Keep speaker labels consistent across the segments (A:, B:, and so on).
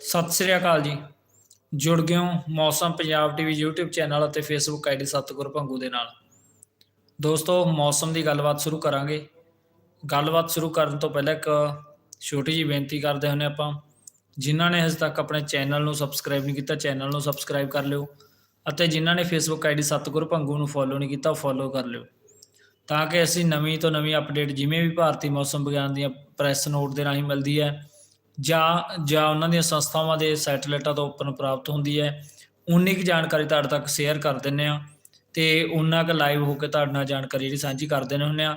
A: ਸਤਿ ਸ੍ਰੀ ਅਕਾਲ ਜੀ। ਜੁੜ ਗਏ ਹੋ ਮੌਸਮ ਪੰਜਾਬ ਟੀਵੀ YouTube ਚੈਨਲ ਅਤੇ Facebook ਆਈਡੀ ਸਤਿਗੁਰ ਭੰਗੂ ਦੇ ਨਾਲ। ਦੋਸਤੋ, ਮੌਸਮ ਦੀ ਗੱਲਬਾਤ ਸ਼ੁਰੂ ਕਰਾਂਗੇ। ਗੱਲਬਾਤ ਸ਼ੁਰੂ ਕਰਨ ਤੋਂ ਪਹਿਲਾਂ ਇੱਕ ਛੋਟੀ ਜਿਹੀ ਬੇਨਤੀ ਕਰਦੇ ਹੁੰਨੇ ਆਪਾਂ। ਜਿਨ੍ਹਾਂ ਨੇ ਹਜੇ ਤੱਕ ਆਪਣੇ ਚੈਨਲ ਨੂੰ ਸਬਸਕ੍ਰਾਈਬ ਨਹੀਂ ਕੀਤਾ, ਚੈਨਲ ਨੂੰ ਸਬਸਕ੍ਰਾਈਬ ਕਰ ਲਿਓ ਅਤੇ ਜਿਨ੍ਹਾਂ ਨੇ Facebook ਆਈਡੀ ਸਤਿਗੁਰ ਭੰਗੂ ਨੂੰ ਫੋਲੋ ਨਹੀਂ ਕੀਤਾ ਫੋਲੋ ਕਰ ਲਿਓ। ਤਾਂ ਕਿ ਅਸੀਂ ਨਵੀਂ ਤੋਂ ਨਵੀਂ ਅਪਡੇਟ ਜਿਵੇਂ ਵੀ ਭਾਰਤੀ ਮੌਸਮ ਵਿਗਿਆਨ ਦੀਆਂ ਪ੍ਰੈਸ ਨੋਟ ਦੇ ਰਾਹੀਂ ਮਿਲਦੀ ਹੈ ਜਾਂ ਜਾਂ ਉਹਨਾਂ ਦੀਆਂ ਸੰਸਥਾਵਾਂ ਦੇ ਸੈਟੇਲਾਈਟਾਂ ਤੋਂ ਉੱਪਰ ਪ੍ਰਾਪਤ ਹੁੰਦੀ ਹੈ। ਉਨੀ ਕੁ ਜਾਣਕਾਰੀ ਤੁਹਾਡੇ ਤੱਕ ਸ਼ੇਅਰ ਕਰ ਦਿੰਨੇ ਆ ਤੇ ਉਨਾ ਕੁ ਲਾਈਵ ਹੋ ਕੇ ਤੁਹਾਡੇ ਨਾਲ ਜਾਣਕਾਰੀ ਜਿਹੜੀ ਸਾਂਝੀ ਕਰ ਦਿੰਦੇ ਹੁੰਨੇ ਆ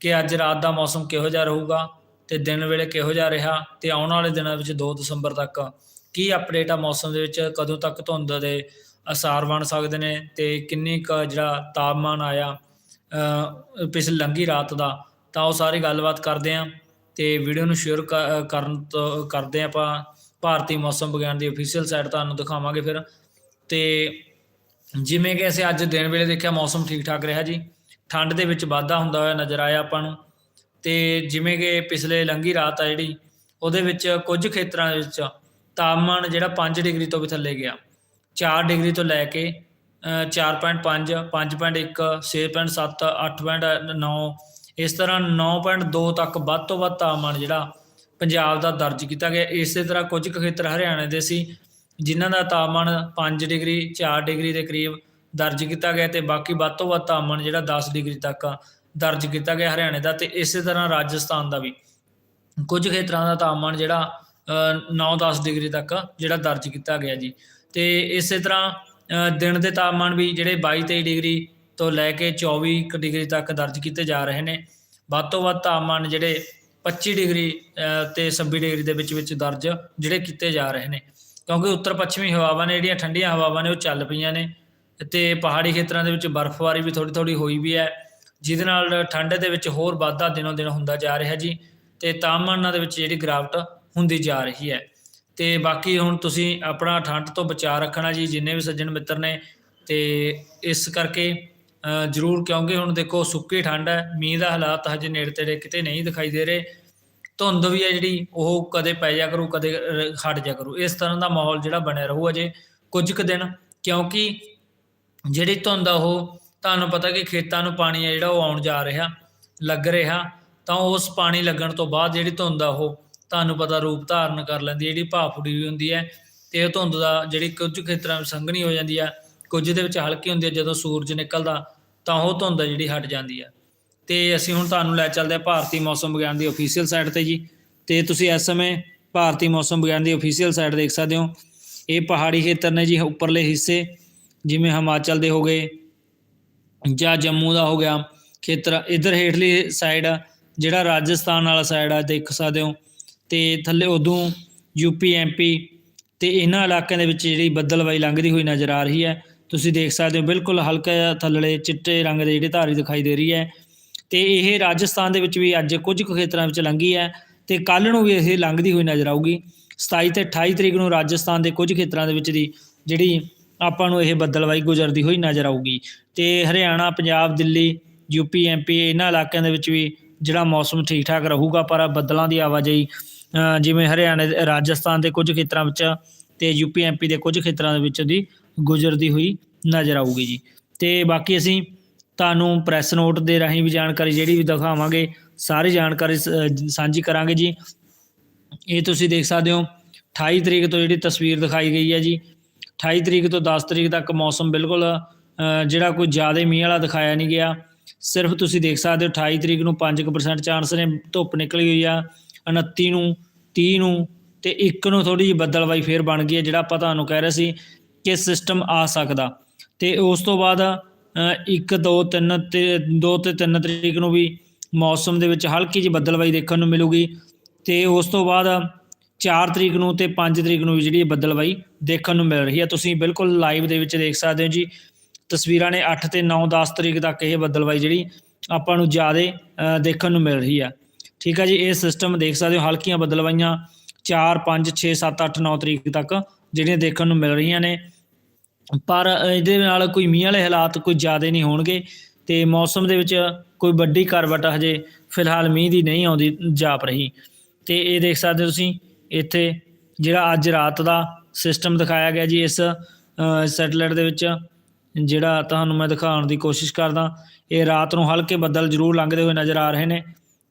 A: ਕਿ ਅੱਜ ਰਾਤ ਦਾ ਮੌਸਮ ਕਿਹੋ ਜਿਹਾ ਰਹੂਗਾ ਤੇ ਦਿਨ ਵੇਲੇ ਕਿਹੋ ਜਿਹਾ ਰਿਹਾ ਤੇ ਆਉਣ ਵਾਲੇ ਦਿਨਾਂ ਵਿੱਚ 2 ਦਸੰਬਰ ਤੱਕ ਕੀ ਅਪਡੇਟ ਆ ਮੌਸਮ ਦੇ ਵਿੱਚ, ਕਦੋਂ ਤੱਕ ਧੁੰਦ ਦੇ ਅਸਾਰ ਬਣ ਸਕਦੇ ਨੇ ਤੇ ਕਿੰਨੀ ਕੁ ਜਿਹੜਾ ਤਾਪਮਾਨ ਆਇਆ ਪਿਛਲੀ ਲੰਘੀ ਰਾਤ ਦਾ, ਤਾਂ ਉਹ ਸਾਰੀ ਗੱਲਬਾਤ ਕਰਦੇ ਆਂ ਤੇ ਵੀਡੀਓ ਨੂੰ ਸ਼ੇਅਰ ਕਰਨ ਤੋਂ ਕਰਦੇ ਹਾਂ ਆਪਾਂ ਭਾਰਤੀ ਮੌਸਮ ਵਿਗਿਆਨ ਦੀ ਅਫੀਸ਼ੀਅਲ ਸਾਈਟ ਤੁਹਾਨੂੰ ਦਿਖਾਵਾਂਗੇ ਫਿਰ। ਤੇ ਜਿਵੇਂ ਕਿ ਅਸੀਂ ਅੱਜ ਦਿਨ ਵੇਲੇ ਦੇਖਿਆ ਮੌਸਮ ਠੀਕ ਠਾਕ ਰਿਹਾ ਜੀ। ਠੰਡ ਦੇ ਵਿੱਚ ਵਾਧਾ ਹੁੰਦਾ ਹੋਇਆ ਨਜ਼ਰ ਆਇਆ ਆਪਾਂ ਨੂੰ। ਤੇ ਜਿਵੇਂ ਕਿ ਪਿਛਲੇ ਲੰਘੀ ਰਾਤ ਆ ਜਿਹੜੀ ਉਹਦੇ ਵਿੱਚ ਕੁਝ ਖੇਤਰਾਂ ਦੇ ਵਿੱਚ ਤਾਪਮਾਨ ਜਿਹੜਾ 5 ਡਿਗਰੀ ਤੋਂ ਵੀ ਥੱਲੇ ਗਿਆ। 4 ਡਿਗਰੀ ਤੋਂ ਲੈ ਕੇ ਅ, 4.5 5.1 6.7 8.9 ਇਸ ਤਰ੍ਹਾਂ 9.2 ਤੱਕ ਵੱਧ ਤੋਂ ਵੱਧ ਤਾਪਮਾਨ ਜਿਹੜਾ ਪੰਜਾਬ ਦਾ ਦਰਜ ਕੀਤਾ ਗਿਆ। ਇਸੇ ਤਰ੍ਹਾਂ ਕੁਝ ਕੁ ਖੇਤਰ ਹਰਿਆਣੇ ਦੇ ਸੀ, ਜਿਨ੍ਹਾਂ ਦਾ ਤਾਪਮਾਨ 5 ਡਿਗਰੀ 4 ਡਿਗਰੀ ਦੇ ਕਰੀਬ ਦਰਜ ਕੀਤਾ ਗਿਆ ਤੇ ਬਾਕੀ ਵੱਧ ਤੋਂ ਵੱਧ ਤਾਪਮਾਨ ਜਿਹੜਾ 10 ਡਿਗਰੀ ਤੱਕ ਦਰਜ ਕੀਤਾ ਗਿਆ ਹਰਿਆਣੇ ਦਾ ਤੇ ਇਸੇ ਤਰ੍ਹਾਂ ਰਾਜਸਥਾਨ ਦਾ ਵੀ। ਕੁਝ ਖੇਤਰਾਂ ਦਾ ਤਾਪਮਾਨ ਜਿਹੜਾ 9-10 ਡਿਗਰੀ ਤੱਕ ਜਿਹੜਾ ਦਰਜ ਕੀਤਾ ਗਿਆ ਜੀ। ਤੇ ਇਸੇ ਤਰ੍ਹਾਂ ਦਿਨ ਦੇ ਤਾਪਮਾਨ ਵੀ ਜਿਹੜੇ 22-23 ਡਿਗਰੀ ਤੋਂ ਲੈ ਕੇ 24 ਕੁ ਡਿਗਰੀ ਤੱਕ ਦਰਜ ਕੀਤੇ ਜਾ ਰਹੇ ਨੇ। ਵੱਧ ਤੋਂ ਵੱਧ ਤਾਪਮਾਨ ਜਿਹੜੇ 25 ਡਿਗਰੀ ਅ, ਤੇ 26 ਡਿਗਰੀ ਦੇ ਵਿੱਚ ਵਿੱਚ ਦਰਜ ਜਿਹੜੇ ਕੀਤੇ ਜਾ ਰਹੇ ਨੇ। ਕਿਉਂਕਿ ਉੱਤਰ ਪੱਛਮੀ ਹਵਾਵਾਂ ਨੇ ਜਿਹੜੀਆਂ ਠੰਡੀਆਂ ਹਵਾਵਾਂ ਨੇ ਉਹ ਚੱਲ ਪਈਆਂ ਨੇ ਤੇ ਪਹਾੜੀ ਖੇਤਰਾਂ ਦੇ ਵਿੱਚ ਬਰਫ਼ਬਾਰੀ ਵੀ ਥੋੜੀ ਥੋੜੀ ਹੋਈ ਵੀ ਹੈ ਜਿਹਦੇ ਨਾਲ ਠੰਡ ਦੇ ਵਿੱਚ ਹੋਰ ਵਾਧਾ ਦਿਨੋਂ ਦਿਨ ਹੁੰਦਾ ਜਾ ਰਿਹਾ ਜੀ ਤੇ ਤਾਪਮਾਨਾਂ ਦੇ ਵਿੱਚ ਜਿਹੜੀ ਗਿਰਾਵਟ ਹੁੰਦੀ ਜਾ ਰਹੀ ਹੈ। ਤੇ ਬਾਕੀ ਹੁਣ ਤੁਸੀਂ ਆਪਣਾ ਠੰਡ ਤੋਂ ਬਚਾਅ ਰੱਖਣਾ ਜੀ ਜਿੰਨੇ ਵੀ ਸੱਜਣ ਮਿੱਤਰ ਨੇ ਤੇ ਇਸ ਕਰਕੇ ਜ਼ਰੂਰ, ਕਿਉਂਕਿ ਹੁਣ ਦੇਖੋ ਸੁੱਕੀ ਠੰਡ ਹੈ, ਮੀਂਹ ਦਾ ਹਾਲਾਤ ਹਜੇ ਨੇੜੇ ਤੇੜੇ ਕਿਤੇ ਨਹੀਂ ਦਿਖਾਈ ਦੇ ਰਹੇ। ਧੁੰਦ ਵੀ ਹੈ ਜਿਹੜੀ, ਉਹ ਕਦੇ ਪੈ ਜਾ ਕਰੂ, ਕਦੇ ਹਟ ਜਾ ਕਰੂ। ਇਸ ਤਰ੍ਹਾਂ ਦਾ ਮਾਹੌਲ ਜਿਹੜਾ ਬਣਿਆ ਰਹੂ ਅਜੇ ਕੁਝ ਕੁ ਦਿਨ, ਕਿਉਂਕਿ ਜਿਹੜੀ ਧੁੰਦ ਆ ਉਹ, ਤੁਹਾਨੂੰ ਪਤਾ ਕਿ ਖੇਤਾਂ ਨੂੰ ਪਾਣੀ ਆ ਜਿਹੜਾ ਉਹ ਆਉਣ ਜਾ ਰਿਹਾ, ਲੱਗ ਰਿਹਾ, ਤਾਂ ਉਸ ਪਾਣੀ ਲੱਗਣ ਤੋਂ ਬਾਅਦ ਜਿਹੜੀ ਧੁੰਦ ਆ ਉਹ ਤੁਹਾਨੂੰ ਪਤਾ ਰੂਪ ਧਾਰਨ ਕਰ ਲੈਂਦੀ ਹੈ, ਜਿਹੜੀ ਭਾਫ ਉਡੀ ਹੋਈ ਹੁੰਦੀ ਹੈ, ਤੇ ਇਹ ਧੁੰਦ ਦਾ ਜਿਹੜੀ ਕੁਝ ਖੇਤਰਾਂ ਵਿੱਚ ਸੰਘਣੀ ਹੋ ਜਾਂਦੀ ਆ, ਕੁਝ ਦੇ ਵਿੱਚ ਹਲਕੀ ਹੁੰਦੀ ਹੈ ਜਦੋਂ ਸੂਰਜ ਨਿਕਲਦਾ ਤਾਂ ਉਹ ਧੁੰਦ ਆ ਜਿਹੜੀ ਹਟ ਜਾਂਦੀ ਆ। ਤੇ ਅਸੀਂ ਹੁਣ ਤੁਹਾਨੂੰ ਲੈ ਚੱਲਦੇ ਹਾਂ ਭਾਰਤੀ ਮੌਸਮ ਵਿਗਿਆਨ ਦੀ ਅਫੀਸ਼ੀਅਲ ਸਾਈਟ ਤੇ ਜੀ। ਤੇ ਤੁਸੀਂ ਇਸ ਸਮੇਂ ਭਾਰਤੀ ਮੌਸਮ ਵਿਗਿਆਨ ਦੀ ਅਫੀਸ਼ੀਅਲ ਸਾਈਟ ਦੇਖ ਸਕਦੇ ਹੋ। ਇਹ ਪਹਾੜੀ ਖੇਤਰ ਨੇ ਜੀ, ਉੱਪਰਲੇ ਹਿੱਸੇ, ਜਿਵੇਂ ਹਿਮਾਚਲ ਦੇ ਹੋ ਗਏ ਜਾਂ ਜੰਮੂ ਦਾ ਹੋ ਗਿਆ। ਖੇਤਰ ਇਧਰ ਹੇਠਲੀ ਸਾਈਡ ਜਿਹੜਾ ਰਾਜਸਥਾਨ ਵਾਲਾ ਸਾਈਡ ਆ, ਦੇਖ ਸਕਦੇ ਹੋ। ਤੇ ਥੱਲੇ ਉਦੋਂ ਯੂਪੀ ਐਮਪੀ ਤੇ ਇਹਨਾਂ ਇਲਾਕਿਆਂ ਦੇ ਵਿੱਚ ਜਿਹੜੀ ਬੱਦਲਵਾਈ ਲੰਘਦੀ ਹੋਈ ਨਜ਼ਰ ਆ ਰਹੀ ਹੈ। ਤੁਸੀਂ ਦੇਖ ਸਕਦੇ ਹੋ, ਬਿਲਕੁਲ ਹਲਕਾ ਜਿਹਾ ਥੱਲੜੇ ਚਿੱਟੇ ਰੰਗ ਦੇ ਜਿਹੜੇ ਧਾਰੀ ਦਿਖਾਈ ਦੇ ਰਹੀ ਹੈ। ਤੇ ਇਹ ਰਾਜਸਥਾਨ ਦੇ ਵਿੱਚ ਵੀ ਅੱਜ ਕੁਝ ਕੁ ਖੇਤਰਾਂ ਵਿੱਚ ਲੰਘੀ ਹੈ ਤੇ ਕੱਲ ਨੂੰ ਵੀ ਇਹ ਲੰਘਦੀ ਹੋਈ ਨਜ਼ਰ ਆਊਗੀ। 27 ਤੇ 28 ਤਰੀਕ ਨੂੰ ਰਾਜਸਥਾਨ ਦੇ ਕੁਝ ਖੇਤਰਾਂ ਦੇ ਵਿੱਚ ਦੀ ਜਿਹੜੀ ਆਪਾਂ ਨੂੰ ਇਹ ਬੱਦਲਵਾਈ ਗੁਜ਼ਰਦੀ ਹੋਈ ਨਜ਼ਰ ਆਊਗੀ। ਤੇ ਹਰਿਆਣਾ, ਪੰਜਾਬ, ਦਿੱਲੀ ਯੂਪੀ ਐਮਪੀ ਇਹਨਾਂ ਇਲਾਕਿਆਂ ਦੇ ਵਿੱਚ ਵੀ ਜਿਹੜਾ ਮੌਸਮ ਠੀਕ ਠਾਕ ਰਹੂਗਾ, ਪਰ ਬੱਦਲਾਂ ਦੀ ਆਵਾਜਾਈ ਜਿਵੇਂ ਹਰਿਆਣੇ ਦੇ- ਰਾਜਸਥਾਨ ਦੇ ਕੁਝ ਖੇਤਰਾਂ ਵਿੱਚ ਤੇ ਯੂਪੀ ਐਮਪੀ ਦੇ ਕੁਝ ਖੇਤਰਾਂ ਦੇ ਵਿੱਚ ਦੀ ਗੁਜ਼ਰਦੀ ਹੋਈ ਨਜ਼ਰ ਆਊਗੀ ਜੀ। ਤੇ ਬਾਕੀ ਅਸੀਂ ਤੁਹਾਨੂੰ ਪ੍ਰੈਸ ਨੋਟ ਦੇ ਰਾਹੀਂ ਵੀ ਜਾਣਕਾਰੀ ਜਿਹੜੀ ਵੀ ਦਿਖਾਵਾਂਗੇ, ਸਾਰੀ ਜਾਣਕਾਰੀ ਸ- ਸਾਂਝੀ ਕਰਾਂਗੇ ਜੀ। ਇਹ ਤੁਸੀਂ ਦੇਖ ਸਕਦੇ ਹੋ 28 ਤਰੀਕ ਤੋਂ ਜਿਹੜੀ ਤਸਵੀਰ ਦਿਖਾਈ ਗਈ ਹੈ ਜੀ। 28 ਤਰੀਕ ਤੋਂ 10 ਤਰੀਕ ਤੱਕ ਮੌਸਮ ਬਿਲਕੁਲ ਜਿਹੜਾ ਕੋਈ ਜ਼ਿਆਦਾ ਮੀਂਹ ਵਾਲਾ ਦਿਖਾਇਆ ਨਹੀਂ ਗਿਆ। ਸਿਰਫ ਤੁਸੀਂ ਦੇਖ ਸਕਦੇ ਹੋ 28 ਤਰੀਕ ਨੂੰ 5% ਚਾਂਸ ਨੇ, ਧੁੱਪ ਨਿਕਲੀ ਹੋਈ ਆ 29 ਨੂੰ 30 ਨੂੰ ਤੇ 1 ਨੂੰ ਥੋੜੀ ਜਿਹੀ ਬੱਦਲਵਾਈ ਫੇਰ ਬਣ ਗਈ ਹੈ, ਜਿਹੜਾ ਆਪਾਂ ਤੁਹਾਨੂੰ ਕਹਿ ਰਹੇ ਸੀ ਕਿ ਸਿਸਟਮ ਆ ਸਕਦਾ। ਤੇ ਉਸ ਤੋਂ ਬਾਅਦ 1 2 3 ਤੇ 2 ਤੇ 3 ਤਰੀਕ ਨੂੰ ਵੀ ਮੌਸਮ ਦੇ ਵਿੱਚ ਹਲਕੀ ਜਿਹੀ ਬੱਦਲਵਾਈ ਦੇਖਣ ਨੂੰ ਮਿਲੂਗੀ। ਤੇ ਉਸ ਤੋਂ ਬਾਅਦ 4 ਤਰੀਕ ਨੂੰ ਤੇ 5 ਤਰੀਕ ਨੂੰ ਵੀ ਜਿਹੜੀ ਇਹ ਦੇਖਣ ਨੂੰ ਮਿਲ ਰਹੀ ਹੈ। ਤੁਸੀਂ ਬਿਲਕੁਲ ਲਾਈਵ ਦੇ ਵਿੱਚ ਦੇਖ ਸਕਦੇ ਹੋ ਜੀ। ਤਸਵੀਰਾਂ ਨੇ 8 ਤੇ 9 10 ਤਰੀਕ ਤੱਕ ਇਹ ਬੱਦਲਵਾਈ ਜਿਹੜੀ ਆਪਾਂ ਨੂੰ ਜ਼ਿਆਦਾ ਦੇਖਣ ਨੂੰ ਮਿਲ ਰਹੀ ਆ ਠੀਕ ਹੈ ਜੀ, ਇਹ ਸਿਸਟਮ ਦੇਖ ਸਕਦੇ ਹੋ, ਹਲਕੀਆਂ ਬੱਦਲਵਾਈਆਂ 4 5 6 7 8 9 ਤਰੀਕ ਤੱਕ ਜਿਹੜੀਆਂ ਦੇਖਣ ਨੂੰ ਮਿਲ ਰਹੀਆਂ ਨੇ। ਪਰ ਇਹਦੇ ਨਾਲ ਕੋਈ ਮੀਂਹ ਵਾਲੇ ਹਾਲਾਤ ਕੋਈ ਜ਼ਿਆਦਾ ਨਹੀਂ ਹੋਣਗੇ ਤੇ ਮੌਸਮ ਦੇ ਵਿੱਚ ਕੋਈ ਵੱਡੀ ਕਰਵਟ ਹਜੇ ਫਿਲਹਾਲ ਮੀਂਹ ਦੀ ਨਹੀਂ ਆਉਂਦੀ, ਜਾਪ ਰਹੀ। ਤੇ ਇਹ ਦੇਖ ਸਕਦੇ ਹੋ ਤੁਸੀਂ, ਇੱਥੇ ਜਿਹੜਾ ਅੱਜ ਰਾਤ ਦਾ ਸਿਸਟਮ ਦਿਖਾਇਆ ਗਿਆ ਜੀ, ਇਸ ਸੈਟਲਾਈਟ ਦੇ ਵਿੱਚ, ਜਿਹੜਾ ਤੁਹਾਨੂੰ ਮੈਂ ਦਿਖਾਉਣ ਦੀ ਕੋਸ਼ਿਸ਼ ਕਰਦਾ, ਇਹ ਰਾਤ ਨੂੰ ਹਲਕੇ ਬੱਦਲ ਜ਼ਰੂਰ ਲੰਘਦੇ ਹੋਏ ਨਜ਼ਰ ਆ ਰਹੇ ਨੇ।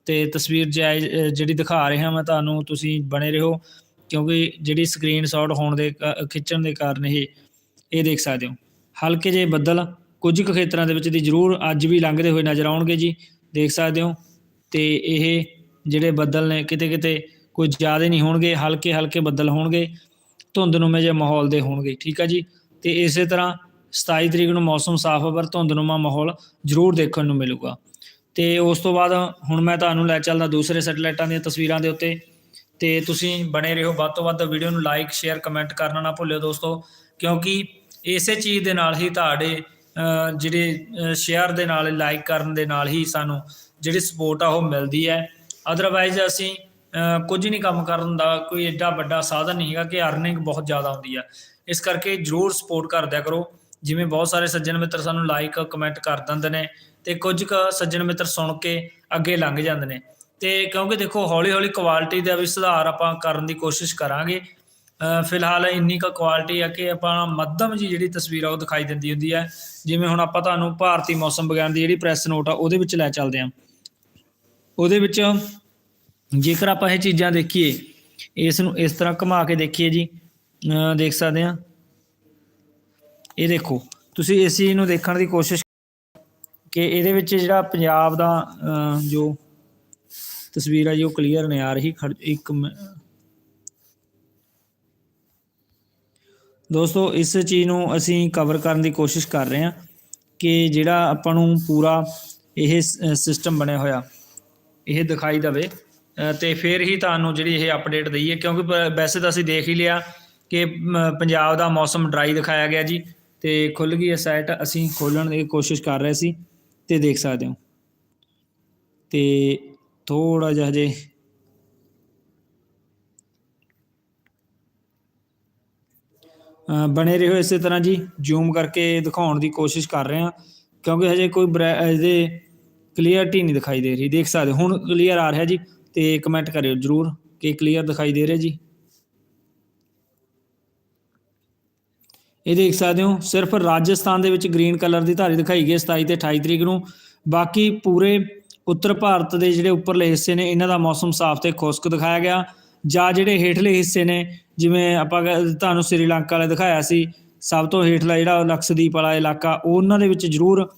A: ਤੇ ਤਸਵੀਰ ਜਾਇਜ਼- ਜਿਹੜੀ ਦਿਖਾ ਰਿਹਾ ਮੈਂ ਤੁਹਾਨੂੰ, ਤੁਸੀਂ ਬਣੇ ਰਹੋ, ਕਿਉਂਕਿ ਜਿਹੜੀ ਸਕਰੀਨ ਸ਼ਾਟ ਹੋਣ ਦੇ ਕ- ਖਿੱਚਣ ਦੇ ਕਾਰਨ ਇਹ ਇਹ ਦੇਖ ਸਕਦੇ ਹੋ। ਹਲਕੇ ਜਿਹੇ ਬੱਦਲ ਕੁਝ ਕੁ ਖੇਤਰਾਂ ਦੇ ਵਿੱਚ ਦੀ ਜ਼ਰੂਰ ਅੱਜ ਵੀ ਲੰਘਦੇ ਹੋਏ ਨਜ਼ਰ ਆਉਣਗੇ ਜੀ। ਦੇਖ ਸਕਦੇ ਹੋ ਤੇ ਇਹ ਜਿਹੜੇ ਬੱਦਲ ਨੇ ਕਿਤੇ ਕਿਤੇ ਕੋਈ ਜ਼ਿਆਦਾ ਨਹੀਂ ਹੋਣਗੇ, ਹਲਕੇ ਹਲਕੇ ਬੱਦਲ ਹੋਣਗੇ, ਧੁੰਦਨੁਮੇ ਜਿਹੇ ਮਾਹੌਲ ਦੇ ਹੋਣਗੇ, ਠੀਕ ਆ ਜੀ। ਤੇ ਇਸੇ ਤਰ੍ਹਾਂ 27 ਤਰੀਕ ਨੂੰ ਮੌਸਮ ਸਾਫ਼ ਹੈ ਪਰ ਧੁੰਦਨੁਮਾ ਮਾਹੌਲ ਜ਼ਰੂਰ ਦੇਖਣ ਨੂੰ ਮਿਲੂਗਾ। ਤੇ ਉਸ ਤੋਂ ਬਾਅਦ ਹੁਣ ਮੈਂ ਤੁਹਾਨੂੰ ਲੈ ਚੱਲਦਾ ਦੂਸਰੇ ਸੈਟਲਾਈਟਾਂ ਦੀਆਂ ਤਸਵੀਰਾਂ ਦੇ ਉੱਤੇ। ਤੇ ਤੁਸੀਂ ਬਣੇ ਰਹੋ ਵੱਧ ਤੋਂ ਵੱਧ ਵੀਡੀਓ ਨੂੰ ਲਾਈਕ, ਸ਼ੇਅਰ, ਕਮੈਂਟ ਕਰਨਾ ਨਾ ਭੁੱਲਿਓ ਦੋਸਤੋ। ਕਿਉਂਕਿ ਇਸੇ ਚੀਜ਼ ਦੇ ਨਾਲ ਹੀ ਤੁਹਾਡੇ ਜਿਹੜੇ ਸ਼ੇਅਰ ਦੇ ਨਾਲ ਲਾਈਕ ਕਰਨ ਦੇ ਨਾਲ ਹੀ ਸਾਨੂੰ ਜਿਹੜੀ ਸਪੋਰਟ ਆ ਉਹ ਮਿਲਦੀ ਹੈ। ਅਦਰਵਾਈਜ਼ ਅਸੀਂ ਕੁਝ ਨਹੀਂ ਕੰਮ ਕਰਨ ਦਾ ਕੋਈ ਐਡਾ ਵੱਡਾ ਸਾਧਨ ਨਹੀਂ ਹੈਗਾ ਕਿ ਅਰਨਿੰਗ ਬਹੁਤ ਜ਼ਿਆਦਾ ਹੁੰਦੀ ਆ। ਇਸ ਕਰਕੇ ਜਰੂਰ ਸਪੋਰਟ ਕਰਦਿਆ ਕਰੋ। ਜਿਵੇਂ ਬਹੁਤ ਸਾਰੇ ਸੱਜਣ ਮਿੱਤਰ ਸਾਨੂੰ ਲਾਈਕ ਕਮੈਂਟ ਕਰ ਦਿੰਦੇ ਨੇ ਤੇ ਕੁਝ ਕੁ ਸੱਜਣ ਮਿੱਤਰ ਸੁਣ ਕੇ ਅੱਗੇ ਲੰਘ ਜਾਂਦੇ ਨੇ। ਤੇ ਕਿਉਂਕਿ ਦੇਖੋ ਹੌਲੀ ਹੌਲੀ ਕੁਆਲਿਟੀ ਦਾ ਵੀ ਸੁਧਾਰ ਆਪਾਂ ਕਰਨ ਦੀ ਕੋਸ਼ਿਸ਼ ਕਰਾਂਗੇ। ਫਿਲਹਾਲ ਇੰਨੀ ਕੁ ਕੁਆਲਿਟੀ ਆ ਕਿ ਆਪਾਂ ਮੱਧਮ ਜੀ ਜਿਹੜੀ ਤਸਵੀਰ ਆ ਉਹ ਦਿਖਾਈ ਦਿੰਦੀ ਹੁੰਦੀ ਹੈ ਜਿਵੇਂ ਹੁਣ ਆਪਾਂ ਤੁਹਾਨੂੰ ਭਾਰਤੀ ਮੌਸਮ ਵਿਗਿਆਨ ਦੀ ਜਿਹੜੀ ਪ੍ਰੈਸ ਨੋਟ ਆ, ਉਹਦੇ ਵਿੱਚ ਲੈ ਚੱਲਦੇ ਹਾਂ ਉਹਦੇ ਵਿੱਚ ਜੇਕਰ ਆਪਾਂ ਇਹ ਚੀਜ਼ਾਂ ਦੇਖੀਏ, ਇਸ ਨੂੰ ਇਸ ਤਰ੍ਹਾਂ ਘੁਮਾ ਕੇ ਦੇਖੀਏ ਜੀ। ਦੇਖ ਸਕਦੇ ਹਾਂ ਇਹ ਦੇਖੋ, ਤੁਸੀਂ ਇਸ ਚੀਜ਼ ਨੂੰ ਦੇਖਣ ਦੀ ਕੋਸ਼ਿਸ਼ ਕਿ ਇਹਦੇ ਵਿੱਚ ਜਿਹੜਾ ਪੰਜਾਬ ਦਾ ਜੋ ਤਸਵੀਰ ਹੈ ਜੀ, ਉਹ ਕਲੀਅਰ ਨਹੀਂ ਆ ਰਹੀ। ਖੜ- ਇੱਕ ਦੋਸਤੋ ਇਸ ਚੀਜ਼ ਨੂੰ ਅਸੀਂ ਕਵਰ ਕਰਨ ਦੀ ਕੋਸ਼ਿਸ਼ ਕਰ ਰਹੇ ਹਾਂ ਕਿ ਜਿਹੜਾ ਆਪਾਂ ਨੂੰ ਪੂਰਾ ਇਹ ਸਿਸਟਮ ਬਣਿਆ ਹੋਇਆ ਇਹ ਦਿਖਾਈ ਦਵੇ। ਅ, ਤੇ ਫਿਰ ਹੀ ਤੁਹਾਨੂੰ ਜਿਹੜੀ ਇਹ ਅਪਡੇਟ ਦਈਏ ਕਿਉਂਕਿ ਵੈਸੇ ਤਾਂ ਅਸੀਂ ਦੇਖ ਹੀ ਲਿਆ ਕਿ ਪੰਜਾਬ ਦਾ ਮੌਸਮ ਡਰਾਈ ਦਿਖਾਇਆ ਗਿਆ ਜੀ। ਤੇ ਖੁੱਲ ਗਈ ਹੈ ਸਾਈਟ ਅਸੀਂ ਖੋਲਣ ਦੀ ਕੋਸ਼ਿਸ਼ ਕਰ ਰਹੇ ਸੀ ਤੇ ਦੇਖ ਸਕਦੇ ਹੋ। ਤੇ ਥੋੜਾ ਜਿਹਾ ਜੇ ਬਣੇ ਰਹੋ ਇਸੇ ਤਰ੍ਹਾਂ ਜੀ ਜ਼ੂਮ ਕਰਕੇ ਦਿਖਾਉਣ ਦੀ ਕੋਸ਼ਿਸ਼ ਕਰ ਰਹੇ ਹਾਂ, ਕਿਉਂਕਿ ਹਜੇ ਕੋਈ ਬਰੈ- ਇਹਦੇ ਕਲੀਅਰਟੀ ਨਹੀਂ ਦਿਖਾਈ ਦੇ ਰਹੀ। ਦੇਖ ਸਕਦੇ ਹੋ। ਹੁਣ ਕਲੀਅਰ ਆ ਰਿਹਾ ਜੀ, ਤੇ ਕਮੈਂਟ ਕਰਿਓ ਜਰੂਰ ਕਿ ਕਲੀਅਰ ਦਿਖਾਈ ਦੇ ਰਿਹਾ ਜੀ। ਇਹ ਦੇਖ ਸਕਦੇ ਹੋ, ਸਿਰਫ ਰਾਜਸਥਾਨ ਦੇ ਵਿੱਚ ਗ੍ਰੀਨ ਕਲਰ ਦੀ ਧਾਰੀ ਦਿਖਾਈ ਗਈ ਹੈ 27 ਤੇ 28 ਤਰੀਕ ਨੂੰ। ਬਾਕੀ ਪੂਰੇ ਉੱਤਰ ਭਾਰਤ ਦੇ ਜਿਹੜੇ ਉੱਪਰਲੇ ਹਿੱਸੇ ਨੇ, ਇਹਨਾਂ ਦਾ ਮੌਸਮ ਸਾਫ਼ ਤੇ ਖੁਸ਼ਕ ਦਿਖਾਇਆ ਗਿਆ। ਜਾਂ ਜਿਹੜੇ ਹੇਠਲੇ ਹਿੱਸੇ ਨੇ ਜਿਵੇਂ ਆਪਾਂ ਕਹਿ- ਤੁਹਾਨੂੰ ਸ੍ਰੀਲੰਕਾ ਵਾਲੇ ਦਿਖਾਇਆ ਸੀ, ਸਭ ਤੋਂ ਹੇਠਲਾ ਜਿਹੜਾ ਲਕਸ਼ਦੀਪ ਵਾਲਾ ਇਲਾਕਾ, ਉਹਨਾਂ ਦੇ ਵਿੱਚ ਜ਼ਰੂਰ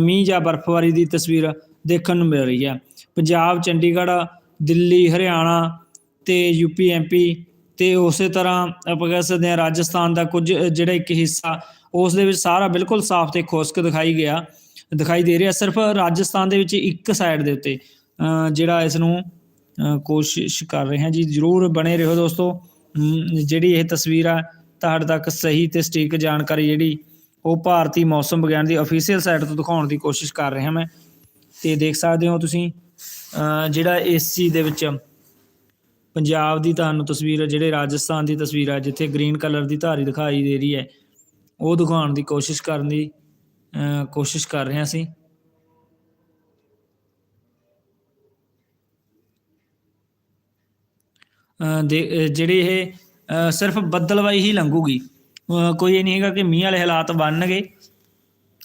A: ਮੀਂਹ ਜਾਂ ਬਰਫ਼ਬਾਰੀ ਦੀ ਤਸਵੀਰ ਦੇਖਣ ਨੂੰ ਮਿਲ ਰਹੀ ਹੈ। ਪੰਜਾਬ, ਚੰਡੀਗੜ੍ਹ, ਦਿੱਲੀ, ਹਰਿਆਣਾ ਤੇ ਯੂਪੀ ਐਮਪੀ ਤੇ ਉਸੇ ਤਰ੍ਹਾਂ ਆਪਾਂ ਕਹਿ ਸਕਦੇ ਹਾਂ ਰਾਜਸਥਾਨ ਦਾ ਕੁਝ ਜਿਹੜਾ ਇੱਕ ਹਿੱਸਾ, ਉਸ ਦੇ ਵਿੱਚ ਸਾਰਾ ਬਿਲਕੁਲ ਸਾਫ਼ ਤੇ ਖੁਸ਼ਕ ਦਿਖਾਈ ਗਿਆ, ਦਿਖਾਈ ਦੇ ਰਿਹਾ। ਸਿਰਫ ਰਾਜਸਥਾਨ ਦੇ ਵਿੱਚ ਇੱਕ ਸਾਈਡ ਦੇ ਉੱਤੇ ਜਿਹੜਾ ਇਸ ਨੂੰ ਕੋਸ਼ਿਸ਼ ਕਰ ਰਹੇ ਹਾਂ ਜੀ, ਜਰੂਰ ਬਣੇ ਰਹੋ ਦੋਸਤੋ। ਜਿਹੜੀ ਇਹ ਤਸਵੀਰ ਆ, ਤੁਹਾਡੇ ਤੱਕ ਸਹੀ ਤੇ ਸਟੀਕ ਜਾਣਕਾਰੀ ਜਿਹੜੀ, ਉਹ ਭਾਰਤੀ ਮੌਸਮ ਵਿਗਿਆਨ ਦੀ ਅਫੀਸ਼ੀਅਲ ਸਾਈਟ ਤੋਂ ਦਿਖਾਉਣ ਦੀ ਕੋਸ਼ਿਸ਼ ਕਰ ਰਿਹਾ ਮੈਂ। ਤੇ ਦੇਖ ਸਕਦੇ ਹੋ ਤੁਸੀਂ ਜਿਹੜਾ ਇਸ ਚੀਜ਼ ਦੇ ਵਿੱਚ ਪੰਜਾਬ ਦੀ ਤੁਹਾਨੂੰ ਤਸਵੀਰ ਜਿਹੜੇ ਰਾਜਸਥਾਨ ਦੀ ਤਸਵੀਰ ਆ, ਜਿੱਥੇ ਗ੍ਰੀਨ ਕਲਰ ਦੀ ਧਾਰੀ ਦਿਖਾਈ ਦੇ ਰਹੀ ਹੈ, ਉਹ ਦਿਖਾਉਣ ਦੀ ਕੋਸ਼ਿਸ਼ ਕਰਨ ਦੀ ਕੋਸ਼ਿਸ਼ ਕਰ ਰਹੇ ਹਾਂ ਅਸੀਂ। ਜਿਹੜੀ ਇਹ ਸਿਰਫ ਬੱਦਲਵਾਈ ਹੀ ਲੰਘੂਗੀ। ਕੋਈ ਇਹ ਨਹੀਂ ਹੈਗਾ ਕਿ ਮੀਂਹ ਵਾਲੇ ਹਾਲਾਤ ਬਣਨਗੇ।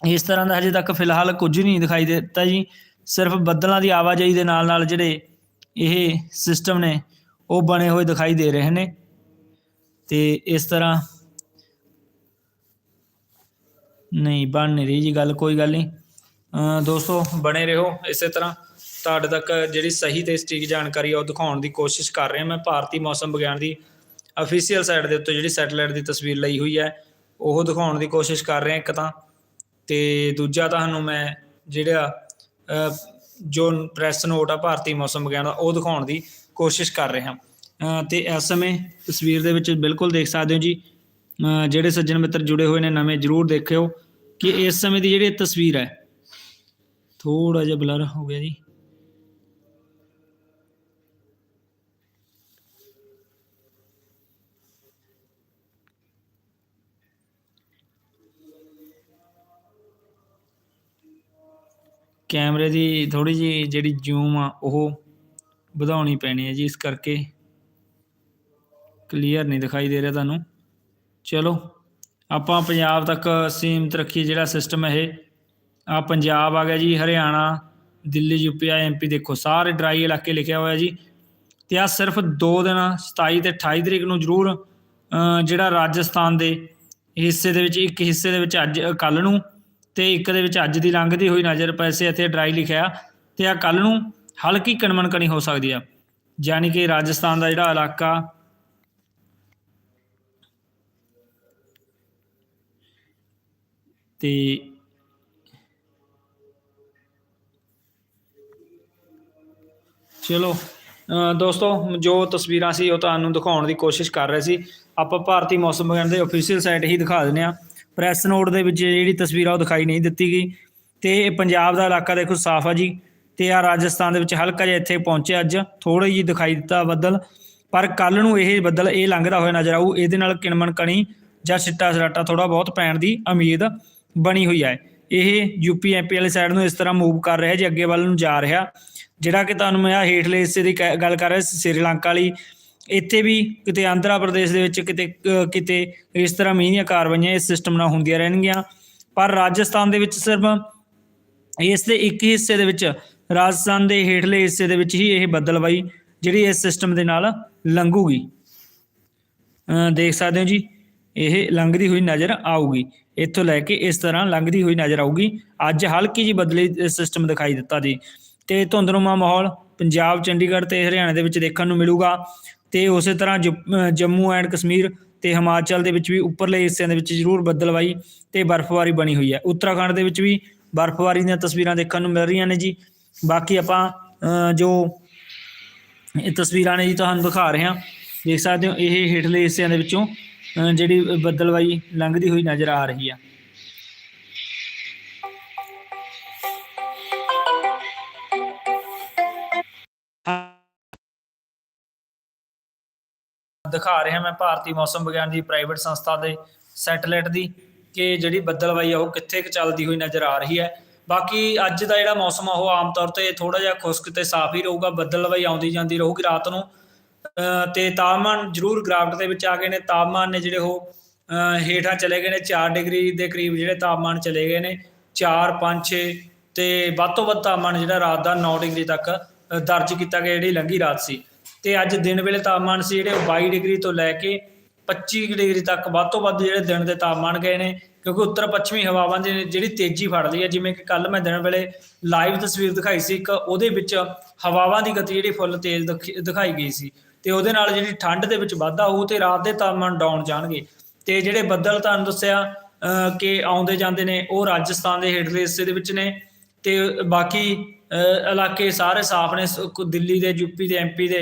A: ਇਸ ਤਰ੍ਹਾਂ ਦਾ ਹਜੇ ਤੱਕ ਫਿਲਹਾਲ ਕੁਝ ਨਹੀਂ ਦਿਖਾਈ ਦਿੱਤਾ ਜੀ। ਸਿਰਫ ਬੱਦਲਾਂ ਦੀ ਆਵਾਜਾਈ ਦੇ ਨਾਲ ਨਾਲ ਜਿਹੜੇ ਇਹ ਸਿਸਟਮ ਨੇ, ਉਹ ਬਣੇ ਹੋਏ ਦਿਖਾਈ ਦੇ ਰਹੇ ਨੇ। ਤੇ ਇਸ ਤਰ੍ਹਾਂ ਨਹੀਂ, ਬਣ ਨਹੀਂ ਰਹੀ ਜੀ ਗੱਲ, ਕੋਈ ਗੱਲ ਨਹੀਂ। ਦੋਸਤੋ, ਬਣੇ ਰਹੋ ਇਸੇ ਤਰ੍ਹਾਂ। ਤੁਹਾਡੇ ਤੱਕ ਜਿਹੜੀ ਸਹੀ ਤੇ ਸਟੀਕ ਜਾਣਕਾਰੀ ਆ ਉਹ ਦਿਖਾਉਣ ਦੀ ਕੋਸ਼ਿਸ਼ ਕਰ ਰਿਹਾ ਮੈਂ। ਭਾਰਤੀ ਮੌਸਮ ਵਿਗਿਆਨ ਦੀ ਅਫੀਸ਼ੀਅਲ ਸਾਈਟ ਦੇ ਉੱਤੇ ਜਿਹੜੀ ਸੈਟੇਲਾਈਟ ਦੀ ਤਸਵੀਰ ਲਈ ਹੋਈ ਹੈ ਉਹ ਦਿਖਾਉਣ ਦੀ ਕੋਸ਼ਿਸ਼ ਕਰ ਰਿਹਾ ਇੱਕ ਤਾਂ। ਤੇ ਦੂਜਾ ਤੁਹਾਨੂੰ ਮੈਂ ਜਿਹੜਾ ਜੋ ਪ੍ਰੈਸ ਨੋਟ ਆ ਭਾਰਤੀ ਮੌਸਮ ਵਿਗਿਆਨ ਦਾ ਉਹ ਦਿਖਾਉਣ ਦੀ ਕੋਸ਼ਿਸ਼ ਕਰ ਰਿਹਾ। ਅ, ਤੇ ਇਸ ਸਮੇਂ ਤਸਵੀਰ ਦੇ ਵਿੱਚ ਬਿਲਕੁਲ ਦੇਖ ਸਕਦੇ ਹੋ ਜੀ। ਜਿਹੜੇ ਸੱਜਣ ਮਿੱਤਰ ਜੁੜੇ ਹੋਏ ਨੇ ਨਵੇਂ ਜਰੂਰ ਦੇਖਿਓ ਕਿ ਇਸ ਸਮੇਂ ਦੀ ਜਿਹੜੀ ਤਸਵੀਰ ਹੈ ਥੋੜਾ ਜਿਹਾ ਬਲਰ ਹੋ ਗਿਆ ਜੀ। ਕੈਮਰੇ ਦੀ ਥੋੜੀ ਜੀ ਜਿਹੜੀ ਜ਼ੂਮ ਆ, ਉਹ ਵਧਾਉਣੀ ਪੈਣੀ ਹੈ ਜੀ, ਇਸ ਕਰਕੇ ਕਲੀਅਰ ਨਹੀਂ ਦਿਖਾਈ ਦੇ ਰਿਹਾ ਤੁਹਾਨੂੰ। ਚਲੋ, ਆਪਾਂ ਪੰਜਾਬ ਤੱਕ ਸੀਮਤ ਰੱਖੀਏ ਜਿਹੜਾ ਸਿਸਟਮ ਇਹ। ਆ ਪੰਜਾਬ ਆ ਗਿਆ ਜੀ, ਹਰਿਆਣਾ, ਦਿੱਲੀ ਯੂਪੀ ਆ ਐਮਪੀ ਦੇਖੋ, ਸਾਰੇ ਡਰਾਈ ਇਲਾਕੇ ਲਿਖਿਆ ਹੋਇਆ ਜੀ। ਤੇ ਆ ਸਿਰਫ 2 ਦਿਨ 27 ਤੇ 28 ਤਰੀਕ ਨੂੰ ਜ਼ਰੂਰ ਜਿਹੜਾ ਰਾਜਸਥਾਨ ਦੇ ਹਿੱਸੇ ਦੇ ਵਿੱਚ, ਇੱਕ ਹਿੱਸੇ ਦੇ ਵਿੱਚ ਅੱਜ ਕੱਲ ਨੂੰ ਤੇ ਇੱਕ ਦੇ ਵਿੱਚ ਅੱਜ ਦੀ ਲੰਘਦੀ ਹੋਈ ਨਜ਼ਰ, ਪੈਸੇ ਇੱਥੇ ਡਰਾਈ ਲਿਖਿਆ ਤੇ ਆ ਕੱਲ ਨੂੰ ਹਲਕੀ ਕਣਮਣ ਕਣੀ ਹੋ ਸਕਦੀ ਆ। ਯਾਨੀ ਕਿ ਰਾਜਸਥਾਨ ਦਾ ਜਿਹੜਾ ਇਲਾਕਾ ਤੇ ਚਲੋ ਦੋਸਤੋ, ਜੋ ਤਸਵੀਰਾਂ ਸੀ ਉਹ ਤੁਹਾਨੂੰ ਦਿਖਾਉਣ ਦੀ ਕੋਸ਼ਿਸ਼ ਕਰ ਰਹੇ ਸੀ। ਆਪਾਂ ਭਾਰਤੀ ਮੌਸਮ ਵਿਗਿਆਨ ਦੇ ਅਫੀਸ਼ੀਅਲ ਸਾਈਟ ਹੀ ਦਿਖਾ ਦਿੰਦੇ ਆ ਪ੍ਰੈਸ ਨੋਟ ਦੇ ਵਿੱਚ ਜਿਹੜੀ ਤਸਵੀਰ ਆ ਉਹ ਦਿਖਾਈ ਨਹੀਂ ਦਿੱਤੀ ਗਈ। ਤੇ ਇਹ ਪੰਜਾਬ ਦਾ ਇਲਾਕਾ ਦੇਖੋ ਸਾਫ਼ ਆ ਜੀ। ਤੇ ਆ ਰਾਜਸਥਾਨ ਦੇ ਵਿੱਚ ਹਲਕਾ ਜਿਹਾ ਇੱਥੇ ਪਹੁੰਚਿਆ ਅੱਜ। ਥੋੜਾ ਜਿਹੀ ਦਿਖਾਈ ਦਿੱਤਾ ਬੱਦਲ। ਪਰ ਕੱਲ ਨੂੰ ਇਹ ਬੱਦਲ ਇਹ ਲੰਘਦਾ ਹੋਇਆ ਨਜ਼ਰ ਆਊ। ਇਹਦੇ ਨਾਲ ਕਿਣਮਣ ਕਣੀ ਜਾਂ ਸਿੱਟਾ ਸਰਾਟਾ ਥੋੜਾ ਬਹੁਤ ਪੈਣ ਦੀ ਉਮੀਦ ਬਣੀ ਹੋਈ ਹੈ। ਇਹ ਯੂਪੀ ਐਮਪੀ ਵਾਲੀ ਸਾਈਡ ਨੂੰ ਇਸ ਤਰ੍ਹਾਂ ਮੂਵ ਕਰ ਰਿਹਾ ਜੀ, ਅੱਗੇ ਵੱਲ ਨੂੰ ਜਾ ਰਿਹਾ। ਜਿਹੜਾ ਕਿ ਤੁਹਾਨੂੰ ਮੈਂ ਆਹ ਹੇਠਲੇ ਹਿੱਸੇ ਦੀ ਕਹਿ- ਗੱਲ ਕਰ ਰਿਹਾ ਸ੍ਰੀਲੰਕਾ ਵਾਲੀ। ਇੱਥੇ ਵੀ ਕਿਤੇ ਆਂਧਰਾ ਪ੍ਰਦੇਸ਼ ਦੇ ਵਿੱਚ ਕਿਤੇ ਕਿਤੇ ਇਸ ਤਰ੍ਹਾਂ ਮੀਂਹ ਦੀਆਂ ਕਾਰਵਾਈਆਂ ਇਸ ਸਿਸਟਮ ਨਾਲ ਹੁੰਦੀਆਂ ਰਹਿਣਗੀਆਂ। ਪਰ ਰਾਜਸਥਾਨ ਦੇ ਵਿੱਚ ਸਿਰਫ ਇਸ ਦੇ ਇੱਕ ਹੀ ਹਿੱਸੇ ਦੇ ਵਿੱਚ, ਰਾਜਸਥਾਨ ਦੇ ਹੇਠਲੇ ਹਿੱਸੇ ਦੇ ਵਿੱਚ ਹੀ ਇਹ ਬੱਦਲਬਾਈ ਜਿਹੜੀ ਇਸ ਸਿਸਟਮ ਦੇ ਨਾਲ ਲੰਘੂਗੀ। ਦੇਖ ਸਕਦੇ ਹੋ ਜੀ, ਇਹ ਲੰਘਦੀ ਹੋਈ ਨਜ਼ਰ ਆਊਗੀ। ਇੱਥੋਂ ਲੈ ਕੇ ਇਸ ਤਰ੍ਹਾਂ ਲੰਘਦੀ ਹੋਈ ਨਜ਼ਰ ਆਊਗੀ। ਅੱਜ ਹਲਕੀ ਜੀ ਬਦਲੀ ਸਿਸਟਮ ਦਿਖਾਈ ਦਿੱਤਾ ਜੀ। ਤੇ ਧੁੰਦਨੁਮਾ ਮਾਹੌਲ ਪੰਜਾਬ, ਚੰਡੀਗੜ੍ਹ ਤੇ ਹਰਿਆਣਾ ਦੇ ਵਿੱਚ ਦੇਖਣ ਨੂੰ ਮਿਲੂਗਾ। ਤੇ ਉਸੇ ਤਰ੍ਹਾਂ ਜੰਮੂ ਐਂਡ ਕਸ਼ਮੀਰ ਤੇ ਹਿਮਾਚਲ ਦੇ ਵਿੱਚ ਵੀ ਉੱਪਰਲੇ ਹਿੱਸਿਆਂ ਦੇ ਵਿੱਚ ਜ਼ਰੂਰ ਬੱਦਲਵਾਈ ਤੇ ਬਰਫ਼ਬਾਰੀ ਬਣੀ ਹੋਈ ਹੈ। ਉੱਤਰਾਖੰਡ ਦੇ ਵਿੱਚ ਵੀ ਬਰਫ਼ਬਾਰੀ ਦੀਆਂ ਤਸਵੀਰਾਂ ਦੇਖਣ ਨੂੰ ਮਿਲ ਰਹੀਆਂ ਨੇ ਜੀ। ਬਾਕੀ ਆਪਾਂ ਜੋ ਇਹ ਤਸਵੀਰਾਂ ਨੇ ਜੀ ਤੁਹਾਨੂੰ ਦਿਖਾ ਰਹੇ ਹਾਂ। ਦੇਖ ਸਕਦੇ ਹੋ, ਇਹ ਹੇਠਲੇ ਹਿੱਸਿਆਂ ਦੇ ਵਿੱਚੋਂ ਜਿਹੜੀ ਬੱਦਲਵਾਈ ਲੰਘਦੀ ਹੋਈ ਨਜ਼ਰ ਆ ਰਹੀ ਆ। ਦਿਖਾ ਰਿਹਾ ਮੈਂ ਭਾਰਤੀ ਮੌਸਮ ਵਿਗਿਆਨ ਦੀ ਪ੍ਰਾਈਵੇਟ ਸੰਸਥਾ ਦੇ ਸੈਟੇਲਾਈਟ ਦੀ ਕਿ ਜਿਹੜੀ ਬੱਦਲਵਾਈ ਆ ਉਹ ਕਿੱਥੇ ਕੁ ਚੱਲਦੀ ਹੋਈ ਨਜ਼ਰ ਆ ਰਹੀ ਹੈ। ਬਾਕੀ ਅੱਜ ਦਾ ਜਿਹੜਾ ਮੌਸਮ ਆ ਉਹ ਆਮ ਤੌਰ ਤੇ ਥੋੜਾ ਜਿਹਾ ਖੁਸ਼ਕ ਤੇ ਸਾਫ਼ ਹੀ ਰਹੂਗਾ ਬੱਦਲਵਾਈ ਆਉਂਦੀ ਜਾਂਦੀ ਰਹੂਗੀ ਰਾਤ ਨੂੰ। ਅ, ਤੇ ਤਾਪਮਾਨ ਜ਼ਰੂਰ ਗ੍ਰਾਫਟ ਦੇ ਵਿੱਚ ਆ ਗਏ ਨੇ ਤਾਪਮਾਨ ਨੇ ਜਿਹੜੇ ਉਹ ਹੇਠਾਂ ਚਲੇ ਗਏ ਨੇ 4 ਡਿਗਰੀ ਦੇ ਕਰੀਬ ਜਿਹੜੇ ਤਾਪਮਾਨ ਚਲੇ ਗਏ ਨੇ 4 5 6 ਤੇ ਵੱਧ ਤੋਂ ਵੱਧ ਤਾਪਮਾਨ ਜਿਹੜਾ ਰਾਤ ਦਾ 9 ਡਿਗਰੀ ਤੱਕ ਦਰਜ ਕੀਤਾ ਗਿਆ ਜਿਹੜੀ ਲੰਘੀ ਰਾਤ ਸੀ। ਤੇ ਅੱਜ ਦਿਨ ਵੇਲੇ ਤਾਪਮਾਨ ਸੀ ਜਿਹੜੇ ਉਹ 22 ਡਿਗਰੀ ਤੋਂ ਲੈ ਕੇ 25 ਡਿਗਰੀ ਤੱਕ ਵੱਧ ਤੋਂ ਵੱਧ ਜਿਹੜੇ ਦਿਨ ਦੇ ਤਾਪਮਾਨ ਗਏ ਨੇ, ਕਿਉਂਕਿ ਉੱਤਰ ਪੱਛਮੀ ਹਵਾਵਾਂ ਦੀ ਜਿਹੜੀ ਤੇਜ਼ੀ ਫੜਦੀ ਹੈ, ਜਿਵੇਂ ਕਿ ਕੱਲ ਮੈਂ ਦਿਨ ਵੇਲੇ ਲਾਈਵ ਤਸਵੀਰ ਦਿਖਾਈ ਸੀ, ਇੱਕ ਉਹਦੇ ਵਿੱਚ ਹਵਾਵਾਂ ਦੀ ਗਤੀ ਜਿਹੜੀ ਫੁੱਲ ਤੇਜ਼ ਦਿਖ- ਦਿਖਾਈ ਗਈ ਸੀ ਤੇ ਉਹਦੇ ਨਾਲ ਜਿਹੜੀ ਠੰਡ ਦੇ ਵਿੱਚ ਵਾਧਾ ਹੋਊ ਤੇ ਰਾਤ ਦੇ ਤਾਪਮਾਨ ਡਾਊਨ ਜਾਣਗੇ। ਤੇ ਜਿਹੜੇ ਬੱਦਲ ਤੁਹਾਨੂੰ ਦੱਸਿਆ ਕਿ ਆਉਂਦੇ ਜਾਂਦੇ ਨੇ, ਉਹ ਰਾਜਸਥਾਨ ਦੇ ਹੇਠਲੇ ਹਿੱਸੇ ਦੇ ਵਿੱਚ ਨੇ ਤੇ ਬਾਕੀ ਇਲਾਕੇ ਸਾਰੇ ਸਾਫ਼ ਨੇ ਦਿੱਲੀ ਦੇ ਯੂਪੀ ਦੇ ਐਮਪੀ ਦੇ।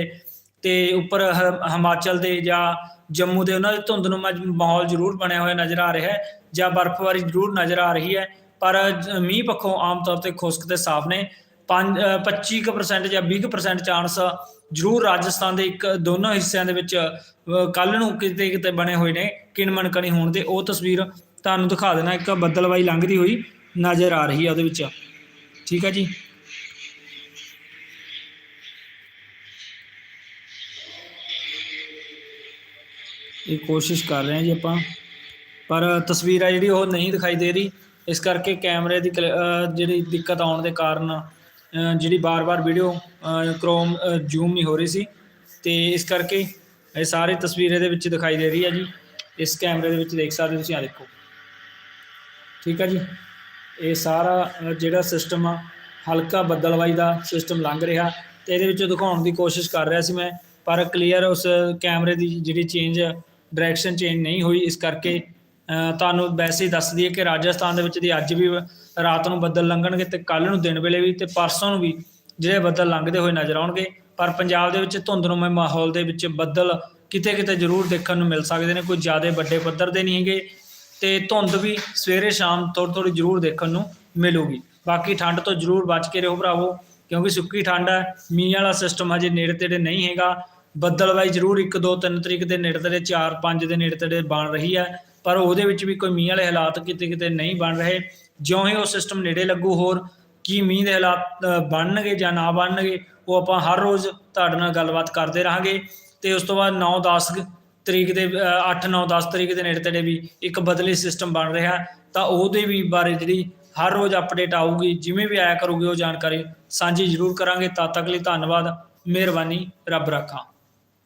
A: ਤੇ ਉੱਪਰ ਹ- ਹਿਮਾਚਲ ਦੇ ਜਾਂ ਜੰਮੂ ਦੇ ਉਹਨਾਂ ਦੇ ਧੁੰਦਨੁਮਾ ਮਾਹੌਲ ਜ਼ਰੂਰ ਬਣਿਆ ਹੋਇਆ ਨਜ਼ਰ ਆ ਰਿਹਾ ਹੈ, ਜਾਂ ਬਰਫ਼ਬਾਰੀ ਜ਼ਰੂਰ ਨਜ਼ਰ ਆ ਰਹੀ ਹੈ, ਪਰ ਮੀਂਹ ਪੱਖੋਂ ਆਮ ਤੌਰ ਤੇ ਖੁਸ਼ਕ ਤੇ ਸਾਫ਼ ਨੇ। 5 25% ਜਾਂ 20% ਚਾਂਸ ਜ਼ਰੂਰ ਰਾਜਸਥਾਨ ਦੇ ਇੱਕ, ਦੋਨੋਂ ਹਿੱਸਿਆਂ ਦੇ ਵਿੱਚ ਕੱਲ ਨੂੰ ਕਿਤੇ ਕਿਤੇ ਬਣੇ ਹੋਏ ਨੇ ਕਿਣਮਣ ਕਣੀ ਹੋਣ ਦੇ। ਉਹ ਤਸਵੀਰ ਤੁਹਾਨੂੰ ਦਿਖਾ ਦੇਣਾ, ਇੱਕ ਬੱਦਲਵਾਈ ਲੰਘਦੀ ਹੋਈ ਨਜ਼ਰ ਆ ਰਹੀ ਹੈ ਉਹਦੇ ਵਿੱਚ। ਠੀਕ ਹੈ ਜੀ? ਇਹ ਕੋਸ਼ਿਸ਼ ਕਰ ਰਹੇ ਹਾਂ ਜੀ ਆਪਾਂ। ਪਰ ਤਸਵੀਰ ਆ ਜਿਹੜੀ ਉਹ ਨਹੀਂ ਦਿਖਾਈ ਦੇ ਰਹੀ। ਇਸ ਕਰਕੇ ਕੈਮਰੇ ਦੀ ਕਲ- ਜਿਹੜੀ ਦਿੱਕਤ ਆਉਣ ਦੇ ਕਾਰਨ ਜਿਹੜੀ ਬਾਰ-ਬਾਰ ਵੀਡੀਓ ਕ੍ਰੋਮ ਜ਼ੂਮ ਨਹੀਂ ਹੋ ਰਹੀ ਸੀ। ਤੇ ਇਸ ਕਰਕੇ ਇਹ ਸਾਰੀ ਤਸਵੀਰ ਇਹਦੇ ਵਿੱਚ ਦਿਖਾਈ ਦੇ ਰਹੀ ਹੈ ਜੀ। ਇਸ ਕੈਮਰੇ ਦੇ ਵਿੱਚ ਦੇਖ ਸਕਦੇ ਹੋ ਤੁਸੀਂ ਆ ਦੇਖੋ। ਠੀਕ ਹੈ ਜੀ? ਇਹ ਸਾਰਾ ਜਿਹੜਾ ਸਿਸਟਮ ਆ, ਹਲਕਾ ਬੱਦਲਵਾਈ ਦਾ ਸਿਸਟਮ ਲੰਘ ਰਿਹਾ। ਤੇ ਇਹਦੇ ਵਿੱਚੋਂ ਦਿਖਾਉਣ ਦੀ ਕੋਸ਼ਿਸ਼ ਕਰ ਰਿਹਾ ਸੀ ਮੈਂ, ਪਰ ਕਲੀਅਰ ਉਸ ਕੈਮਰੇ ਦੀ ਜਿਹੜੀ ਚੇਂਜ ਡਾਇਰੈਕਸ਼ਨ ਚੇਂਜ ਨਹੀਂ ਹੋਈ, ਇਸ ਕਰਕੇ ਤੁਹਾਨੂੰ ਵੈਸੇ ਹੀ ਦੱਸ ਦਈਏ ਕਿ ਰਾਜਸਥਾਨ ਦੇ ਵਿੱਚ ਦੀ ਅੱਜ ਵੀ ਰਾਤ ਨੂੰ ਬੱਦਲ ਲੰਘਣਗੇ ਤੇ ਕੱਲ ਨੂੰ ਦਿਨ ਵੇਲੇ ਵੀ ਤੇ ਪਰਸੋਂ ਨੂੰ ਵੀ ਜਿਹੜੇ ਬੱਦਲ ਲੰਘਦੇ ਹੋਏ ਨਜ਼ਰ ਆਉਣਗੇ। ਪਰ ਪੰਜਾਬ ਦੇ ਵਿੱਚ ਧੁੰਦਨੁਮੇ ਮਾਹੌਲ ਦੇ ਵਿੱਚ ਬੱਦਲ ਕਿਤੇ ਕਿਤੇ ਜ਼ਰੂਰ ਦੇਖਣ ਨੂੰ ਮਿਲ ਸਕਦੇ ਨੇ, ਕੋਈ ਜ਼ਿਆਦਾ ਵੱਡੇ ਪੱਧਰ ਦੇ ਨਹੀਂ ਹੈਗੇ ਤੇ ਧੁੰਦ ਵੀ ਸਵੇਰੇ ਸ਼ਾਮ ਥੋੜੀ ਥੋੜੀ ਜ਼ਰੂਰ ਦੇਖਣ ਨੂੰ ਮਿਲੂਗੀ। ਬਾਕੀ ਠੰਡ ਤੋਂ ਜ਼ਰੂਰ ਬਚ ਕੇ ਰਹੋ ਭਰਾਵੋ, ਕਿਉਂਕਿ ਸੁੱਕੀ ਠੰਡ ਹੈ, ਮੀਂਹ ਵਾਲਾ ਸਿਸਟਮ ਹਜੇ ਨੇੜੇ ਤੇੜੇ ਨਹੀਂ ਹੈਗਾ। ਬੱਦਲਵਾਈ ਜ਼ਰੂਰ 1 2 3 ਤਰੀਕ ਦੇ ਨੇੜੇ ਤੇੜੇ 4 5 ਦੇ ਨੇੜੇ ਤੇੜੇ ਬਣ ਰਹੀ ਹੈ। ਪਰ ਉਹਦੇ ਵਿੱਚ ਵੀ ਕੋਈ ਮੀਂਹ ਵਾਲੇ ਹਾਲਾਤ ਕਿਤੇ ਕਿਤੇ ਨਹੀਂ ਬਣ ਰਹੇ। ਜਿਉਂ ਹੀ ਉਹ ਸਿਸਟਮ ਨੇੜੇ ਲੱਗੂ ਹੋਰ, ਕੀ ਮੀਂਹ ਦੇ ਹਾਲਾਤ ਬਣਨਗੇ ਜਾਂ ਨਾ ਬਣਨਗੇ, ਉਹ ਆਪਾਂ ਹਰ ਰੋਜ਼ ਤੁਹਾਡੇ ਨਾਲ ਗੱਲਬਾਤ ਕਰਦੇ ਰਹਾਂਗੇ। ਤੇ ਉਸ ਤੋਂ ਬਾਅਦ 9 10 ਤਰੀਕ ਦੇ 8 9 10 ਤਰੀਕ ਦੇ ਨੇੜੇ ਤੇੜੇ ਵੀ ਇੱਕ ਬਦਲੀ ਸਿਸਟਮ ਬਣ ਰਿਹਾ। ਤਾਂ ਉਹਦੇ ਵੀ ਬਾਰੇ ਜਿਹੜੀ ਹਰ ਰੋਜ਼ ਅਪਡੇਟ ਆਊਗੀ, ਜਿਵੇਂ ਵੀ ਆਇਆ ਕਰੂਗੀ ਉਹ ਜਾਣਕਾਰੀ ਸਾਂਝੀ ਜ਼ਰੂਰ ਕਰਾਂਗੇ। ਤਦ ਤੱਕ ਲਈ ਧੰਨਵਾਦ, ਮਿਹਰਬਾਨੀ, ਰੱਬ ਰਾਖਾ।